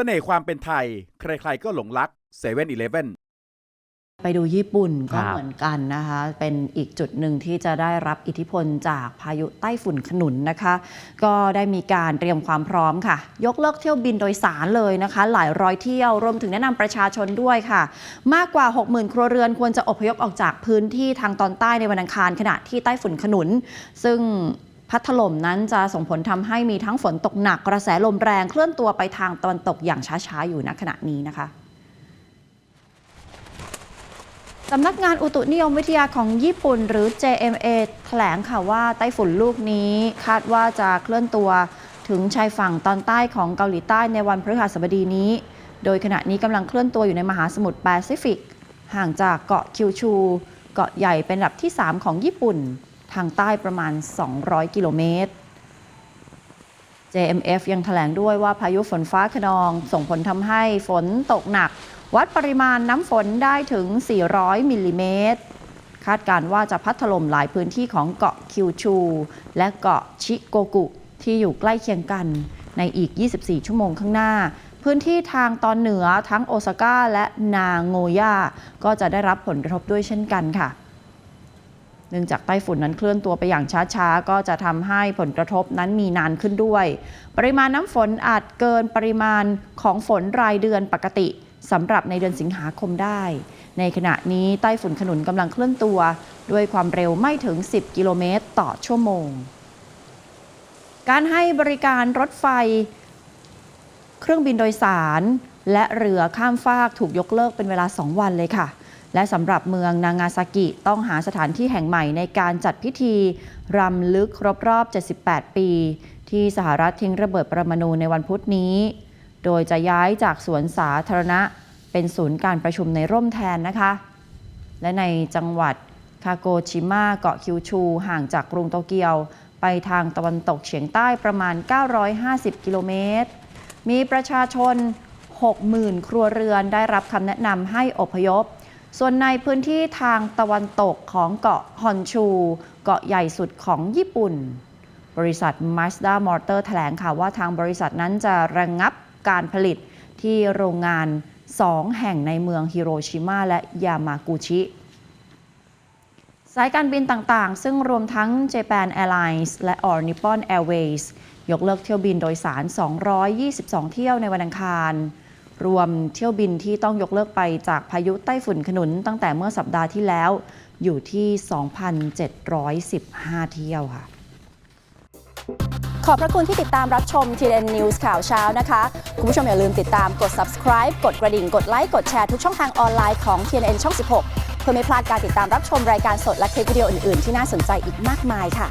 เสน่ห์ความเป็นไทย ใครๆก็หลงรัก7 e เ e ่ e อไปดูญี่ปุ่นก็เหมือนกันนะคะ เป็นอีกจุดหนึ่งที่จะได้รับอิทธิพลจากพายุใต้ฝุ่นขนุนนะคะ ก็ได้มีการเตรียมความพร้อมค่ะ ยกเลิกเที่ยวบินโดยสารเลยนะคะ หลายร้อยเที่ยวรวมถึงแนะนำประชาชนด้วยค่ะ มากกว่า 60,000 ครัวเรือนควรจะอพยพออกจากพื้นที่ทางตอนใต้ในวันอังคารขณะที่ใต้ฝุ่นขนุน ซึ่ง พัดถล่มนั้นจะส่งผลทำให้มีทั้งฝนตกหนักกระแสลมแรงเคลื่อนตัวไปทางตะวันตกอย่างช้าๆอยู่ณขณะนี้นะคะสำนักงานอุตุนิยมวิทยาของญี่ปุ่นหรือ JMA แถลงค่ะว่าไต้ฝุ่นลูกนี้คาดว่าจะเคลื่อนตัวถึงชายฝั่งตอนใต้ของเกาหลีใต้ในวันพฤหัสบดีนี้ โดยขณะนี้กำลังเคลื่อนตัวอยู่ในมหาสมุทรแปซิฟิก ห่างจากเกาะคิวชู เกาะใหญ่เป็นอันดับที่ 3 ของญี่ปุ่นางใต้ประมาณ 200 กิโลเมตร JMF ยังแถลงด้วยว่าพายุฝนฟ้าขนองส่งผลทำให้ฝนตกหนัก วัดปริมาณน้ำฝนได้ถึง 400 มิลลิเมตร คาดการณ์ว่าจะพัดถล่มหลายพื้นที่ของเกาะคิวชู และเกาะชิโกกุที่อยู่ใกล้เคียงกันในอีก 24 ชั่วโมงข้างหน้า พื้นที่ทางตอนเหนือทั้งโอซาก้าและนาโงย่าก็จะได้รับผลกระทบด้วยเช่นกันค่ะ เนื่องจากไต้ฝุ่นนั้นเคลื่อนตัวไปอย่างช้าๆ ก็จะทำให้ผลกระทบนั้นมีนานขึ้นด้วย ปริมาณน้ำฝนอาจเกินปริมาณของฝนรายเดือนปกติสำหรับในเดือนสิงหาคมได้ ในขณะนี้ไต้ฝุ่นขนุนกำลังเคลื่อนตัว ด้วยความเร็วไม่ถึง 10 กิโลเมตรต่อชั่วโมง การให้บริการรถไฟ เครื่องบินโดยสาร และเรือข้ามฟากถูกยกเลิกเป็นเวลา 2 วันเลยค่ะ และสำหรับเมืองนางาซากิต้องหาสถานที่แห่งใหม่ในการจัดพิธี รำลึกครบรอบ 78 ปี ที่สหรัฐทิ้งระเบิดปรมาณูในวันพุธนี้ โดยจะย้ายจากสวนสาธารณะ เป็นศูนย์การประชุมในร่มแทนนะคะ และในจังหวัดคาโกชิมะเกาะคิวชู ห่างจากกรุงโตเกียว ไปทางตะวันตกเฉียงใต้ประมาณ 950 กิโลเมตร มีประชาชน 60,000 ครัวเรือนได้รับคำแนะนำให้อพยพ ส่วนในพื้นที่ทางตะวันตกของเกาะฮอนชู เกาะใหญ่สุดของญี่ปุ่น บริษัท Mazda Motor แถลงข่าวว่าทางบริษัทนั้นจะระงงับการผลิตที่โรงงาน 2 แห่งในเมืองฮิโรชิมาและยามากุชิ สายการบินต่างๆ ซึ่งรวมทั้ง Japan Airlines และ All Nippon Airways ยกเลิกเที่ยวบินโดยสาร 222 เที่ยวในวันอังคาร รวมเที่ยวบินที่ต้องยกเลิกไปจากพายุไต้ฝุ่นขนุนตั้งแต่เมื่อสัปดาห์ที่แล้ว อยู่ที่ 2,715 เที่ยวค่ะ ขอบพระคุณที่ติดตามรับชม TN News ข่าวเช้านะคะ คุณผู้ชมอย่าลืมติดตามกด subscribe กดกระดิ่ง กดไลค์ กดแชร์ทุกช่องทางออนไลน์ของ TNN ช่อง 16 เพื่อไม่พลาดการติดตามรับชมรายการสดและคลิปวิดีโออื่น ๆ ที่น่าสนใจอีกมากมายค่ะ